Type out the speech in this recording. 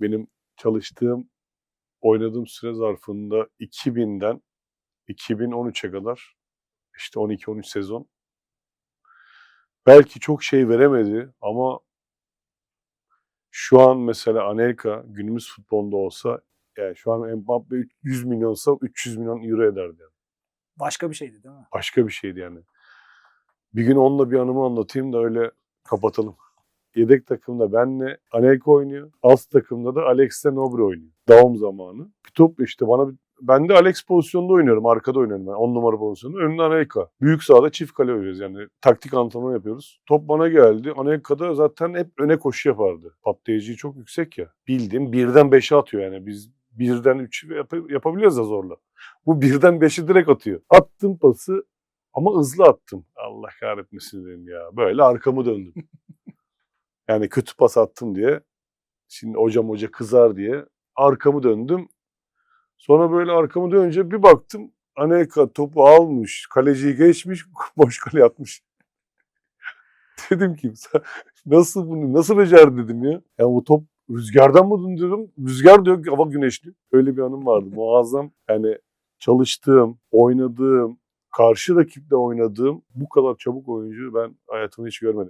benim çalıştığım, oynadığım süre zarfında 2000'den 2013'e kadar işte 12-13 sezon belki çok şey veremedi ama şu an mesela Anelka günümüz futbolunda olsa yani şu an Mbappe 100 milyonsa 300 milyon euro ederdi. Yani. Başka bir şeydi değil mi? Başka bir şeydi yani. Bir gün onunla bir anımı anlatayım da öyle kapatalım. Yedek takımda benle Anelka oynuyor. Alt takımda da Alex Nobre oynuyor. Daum zamanı. Bir top işte bana ben de Alex pozisyonda oynuyorum. Arkada oynuyorum ben. 10 numara pozisyonda. Önünde Anelka. Büyük sahada çift kale oynuyoruz yani. Taktik antrenman yapıyoruz. Top bana geldi. Anelka da zaten hep öne koşu yapardı. Patlayıcı çok yüksek ya. Bildiğim birden 5'e atıyor yani. Biz birden 3 yapabiliyoruz da zorla. Bu birden 5'i direkt atıyor. Attım pası ama hızlı attım. Allah kahretmesin dedim ya. Böyle arkamı döndüm. yani kötü pas attım diye. Şimdi hocam hoca kızar diye. Arkamı döndüm. Sonra böyle arkamı dönünce bir baktım. Anelka topu almış. Kaleciyi geçmiş. Boş kale atmış. dedim ki "Sen nasıl bunu nasıl becerdi dedim ya. Ya bu top rüzgardan mı döndürdüm? Rüzgar diyor hava güneşli. Öyle bir anım vardı. Muazzam. Yani çalıştığım, oynadığım, karşı rakiple oynadığım bu kadar çabuk oyuncu ben hayatımda hiç görmedim.